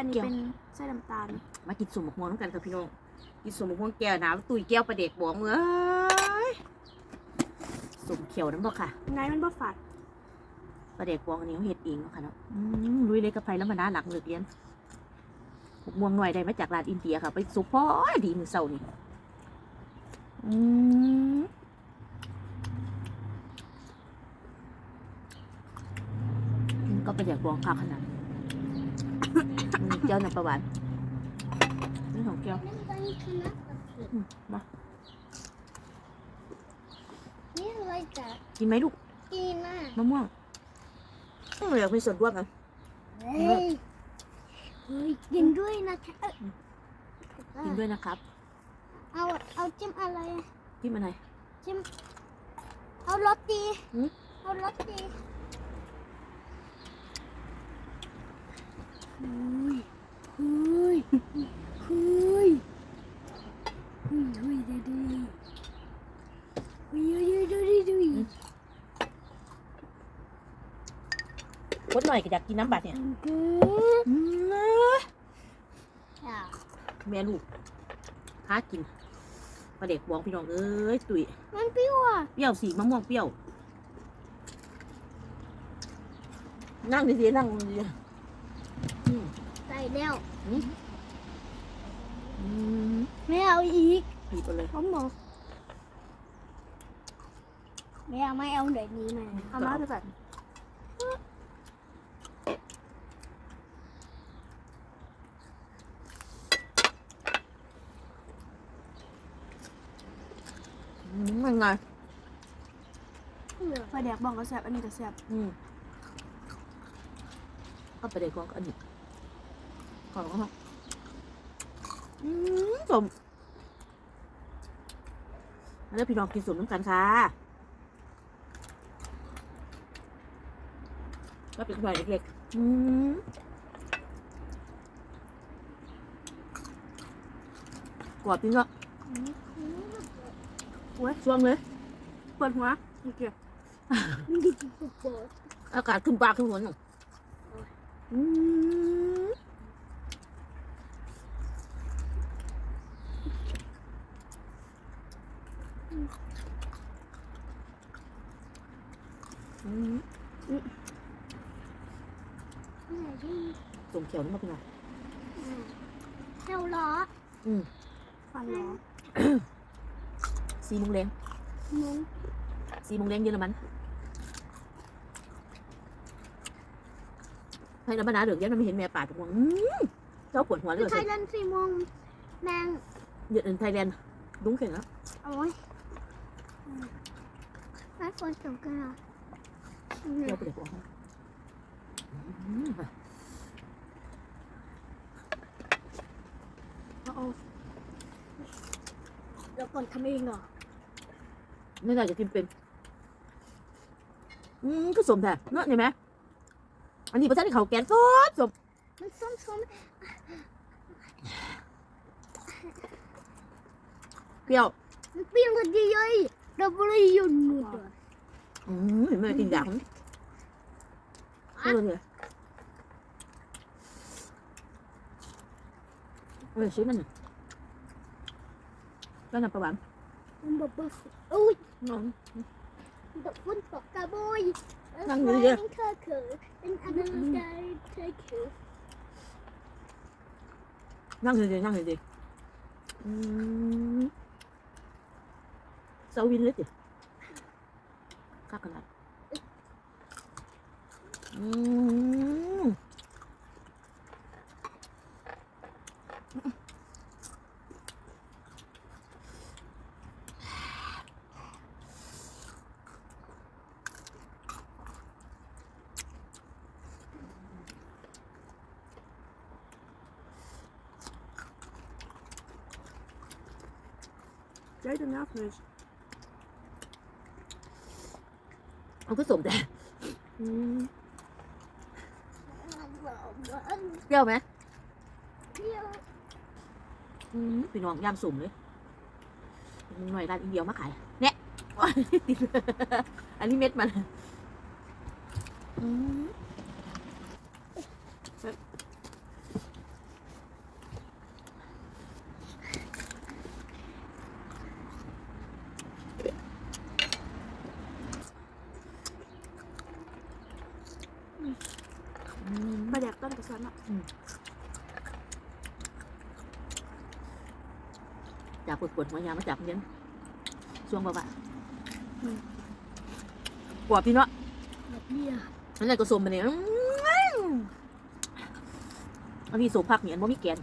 อันนี้เป็นไส้น้ำตาล มากินสมหมกม่วงน้ำกันกับพี่น้อง กินสมหมกม่วงแก้วน้ำตุยแก้วประเด็กบวงเอ้ยสมเขียวน้ำบ่ค่ะไงมันบ่ฝาดประเด็กบวงอันนี้เขาเห็ดเองเนาะค่ะเนาะอืมลุยเลยกับไฟแล้วมาน้าหลังเลิกเรียนหมกม่วงหน่อยได้มาจากร้านอินเดียค่ะ ไปซุปพอดีมือเสาร์นี่อืมก็ประเด็กบวงค่ะขนาดอืม เจ้าน้ำประหวานนี่ของแก้วอืมมา นี่อะไรจ๊ะกินไหมลูก กินน่ะมะม่วงอืมอยากมีส่วนร่วมกันเฮ้ยเฮ้ยกินด้วยนะคะเอ้ยกินด้วยนะครับ เอาเอาจิ้มอะไรอะกินอะไรจิ้มเอารสดีหืมเอารสดี ฮ้ยเฮ้ยเฮ้ยเฮ้ยเฮ้ยดูดิเฮ้ยเฮ้ยดูดิดูดิคดหน่อยก็อยากกินน้ำบัดเนี่ยเฮ้ยอืมอะแม่ลูกหากินปลาเด็กบองพี่น้องเอ้ยตุ๋ยมันเปรี้ยวอะเปรี้ยวสีมะม่วงเปรี้ยวนั่งดีๆนั่งดีๆอืม ใส่แล้วอืมไม่เอาอีกหยิบไปเลยผมบอกไม่เอาไม่เอาเดี๋ยวนี้มาเอามาไปก่อนอืมมันไงไฟแดกบ้องก็แซ่บอันนี้ก็แซ่บอืมก็ปลาเด็กบองก็อันนี้ ขอครับอืมสมแล้วพี่น้องกินสมน้ำกันค่ะก็เป็นหน่อยเล็กๆอืมกรอบจริงก็โอ้ยช่วงเลยเปิดหัวโอเคอากาศขึ้นปากขึ้นหัวหนูอืม อืมสมเขียวนี่มาเป็นไงเท่าล้ออืมฟันล้อสีมุงแดงมุ้งสีมุงแดงเยอรมันให้น้ำมันนาเดือดเย็นมันไม่เห็นแม่ป่าตรงวอืมเจ้าปวดหัวเลยไทยแลนด์สี่โมงแดงเดือดไทยแลนด์ดุ้งเข่งแล้วโอ้ย ไม่ควรจบกันหรอเจ้าไปเด็กหัวอืมเอาเอาแล้วก่อนทำเองเหรอไม่น่าจะกินเป็น อืมก็สมแท้เนอะเห็นไหมอันนี้ประชันเขาแกนสดสมมันส้มส้มเปรี้ยว มันเปรี้ยวกันเยอะๆ เราไม่ได้หยุดหมดเลยอืมเห็นไหมกินอย่างไม่รู้เลย เออชิ้นนั่นน่ะแล้วน้ำปลาหวาน มันบอกว่าอุ้ย น้อง ดอกฝุ่นตกกระบอย นั่งอยู่เยอะ เธอเขินเป็นอันนั้นใจเธอเขิน นั่งเลยๆนั่งเลยๆอืมเซาวินเลยสิข้าขนาดอืม ใจจนน้าเฟร ชเอาก็สมแต่อืมบอกว่าเปรี้ยวไหมเที่ยวอืมพี่น้องย่างสุ่มเลยหน่อยร้านอินเดียมาขายเนี่ยติดอันนี้เม็ดมันอืม จากปวดปวดหัวยามาจากเลี้ยงช่วงบ่บ่าปวดพี่เนาะแบบเนี้ยนั่นแหละก็สมมันเนี่ยอันนี้สมพักเนี่ยมันมีแกน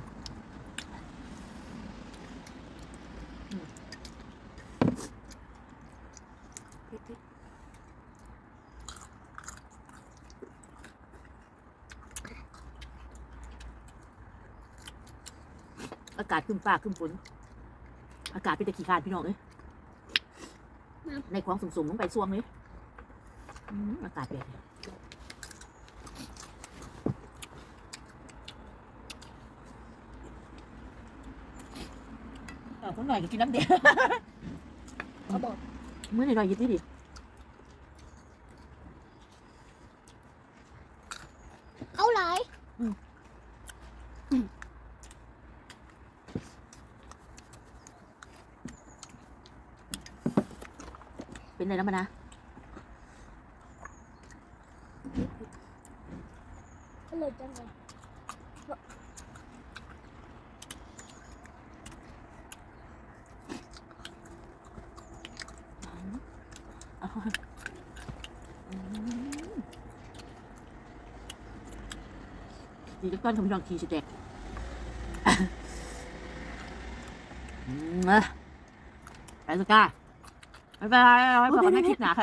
เผ็ด อากาศขึ้นฟ้าขึ้นฝน อากาศเป็นตะขี้คร้านพี่น้องเอ้ยในคลองสุ่มๆลงไปซ่วงเลยอืมอากาศแบบนี้เอาคนหน่อยก็กินน้ำเดือดเขาบอกเมื่อหน่อยๆหยิบนี่ดิ เอาไหลาย เป็ นไงแล้วมันนะก็เลยจังเลยเอาอืมดีจักก้อนทำพี่น้องทีสิแตกอืมเอ้ยไปสก้า ไม่เป็นไรไม่เป็นไรไม่คิดนะ